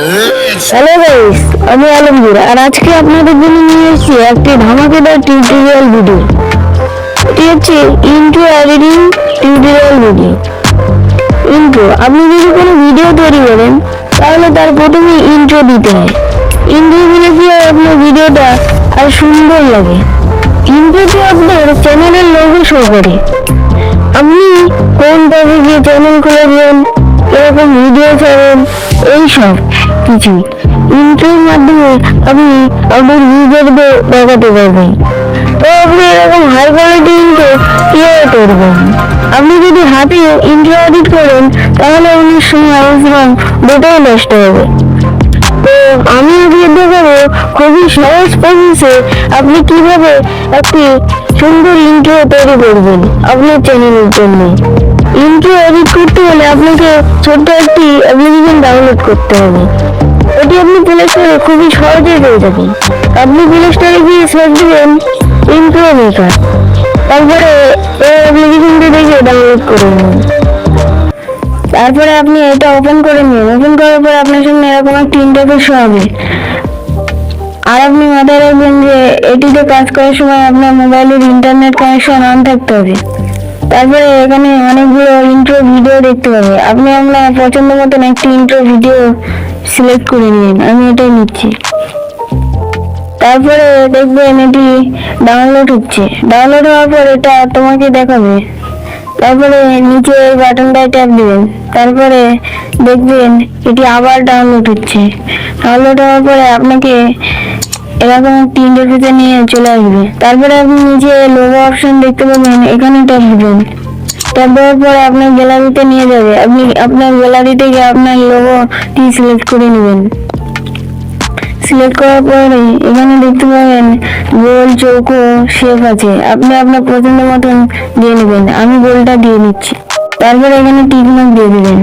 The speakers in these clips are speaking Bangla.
হ্যালো গাইস আমি আলমগীর আর আজকে আপনাদের জন্য নিয়ে এসেছি একটি ধামাকেদার টিউটোরিয়াল ভিডিও এটি হচ্ছে intro editing tutorial video intro আপনি যদি কোনো ভিডিও তৈরি করেন, তাহলে তার প্রথমে ইন্ট্রো দিতে হয়। ইন্ট্রো দিলে কি হয়, আপনার ভিডিওটা আর সুন্দর লাগে। ইন্ট্রোতে আপনার চ্যানেলের লোগো শো করে। আপনি কোন টপিকে চ্যানেল খুলেছেন এরকম ভিডিও ছাড়েন এইসব কিছু ইন্টারের মাধ্যমে আপনি আপনার ইউজারদের দেখাতে পারবেন তো আপনি এরকম হাই কোয়ালিটি ইন্ট্রো কীভাবে করবেন? আপনি যদি হাতে ইন্ট্রো অডিট করেন, তাহলে অনেক সময় এবং ডেটাও নষ্ট হবে। তো আমি আজকে দেখাবো খুবই সহজ প্রসেসে আপনি কীভাবে একটি সুন্দর ইন্ট্রো তৈরি করবেন আপনার চ্যানেলের জন্য। ইন্ট্রো এডিট করতে হলে আপনাকে ছোট্ট একটি অ্যাপ্লিকেশন ডাউনলোড করতে হবে। এটি আপনি প্লে স্টোরে খুবই সহজেই পেয়ে যাবেন আপনি প্লে স্টোরে গিয়ে সার্চ দিবেন ইন্ট্রো মেকার তারপরে এই অ্যাপ্লিকেশনটি দেখে ডাউনলোড করে নেবেন তারপরে আপনি এটা ওপেন করে নিন। ওপেন করার পর আপনার সামনে এরকম একটা ইন্টারফেস হবে। আর আপনি মাথায় রাখবেন যে এটিতে কাজ করার সময় আপনার মোবাইলের ইন্টারনেট কানেকশন অন থাকতে হবে। তারপরে এখানে অনেকগুলো ইন্ট্রো ভিডিও দেখতে পাবে। আপনি আপনার পছন্দ মতন একটি ইন্ট্রো ভিডিও সিলেক্ট করে নিন, আমি এটাই নিচ্ছি। তারপরে দেখবেন এটি ডাউনলোড হচ্ছে। ডাউনলোড হওয়ার পর এটা তোমাকে দেখাবে। তারপরে নিচে এই বাটনটায় ট্যাপ দেবেন। তারপরে দেখবেন এটি আবার ডাউনলোড হচ্ছে। ডাউনলোড হওয়ার পরে আপনাকে এরকম একটি ইন্টারফেসে নিয়ে চলে আসবে। তারপরে আপনি নিচে লোগো অপশন দেখতে পাবেন, এখানে ট্যাপ দিবেন। ট্যাপ দেওয়ার পরে আপনার গ্যালারিতে নিয়ে যাবে। আপনি আপনার গ্যালারি থেকে আপনার লোগোটি সিলেক্ট করে নেবেন। সিলেক্ট করার পরে এখানে দেখতে পাবেন গোল চৌকো শেপ আছে। আপনি আপনার পছন্দ মতন দিয়ে নেবেন। আমি গোলটা দিয়ে নিচ্ছি। তারপরে এখানে টিক মার্ক দিয়ে দিবেন।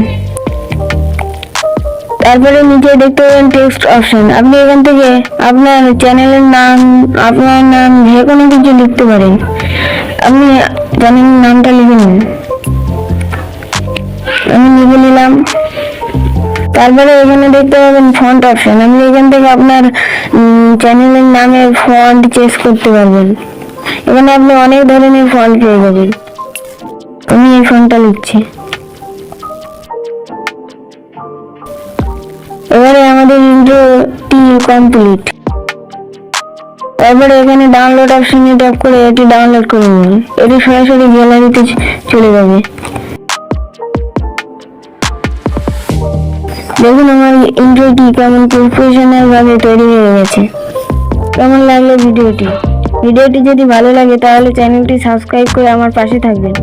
তারপরে নিচে দেখতে পাবেন টেক্সট অপশন। আপনি এখান থেকে আপনার চ্যানেলের নাম, আপনার নাম, যে কোনো কিছু লিখতে পারেন। আপনি চ্যানেলের নামটা লিখে নিন। আমি লিখে নিলাম। তারপরে এখানে দেখতে পাবেন ফন্ট অপশন আপনি এখান থেকে আপনার চ্যানেলের নামে ফন্ট চেঞ্জ করতে পারবেন। এখানে আপনি অনেক ধরনের ফন্ট পেয়ে যাবেন। আমি এই ফন্টটা লিখছি। কমপ্লিট তারপরে এখানে ডাউনলোড অপশনে ট্যাপ করে এটি ডাউনলোড করে নিন। এটি সরাসরি গ্যালারিতে চলে যাবে। দেখুন আমার ইন্ট্রোটি কেমন প্রফেশনাল ভাবে তৈরি হয়ে গেছে। কেমন লাগল ভিডিওটি ভিডিওটি যদি ভালো লাগে তাহলে চ্যানেলটি সাবস্ক্রাইব করে আমার পাশে থাকবেন।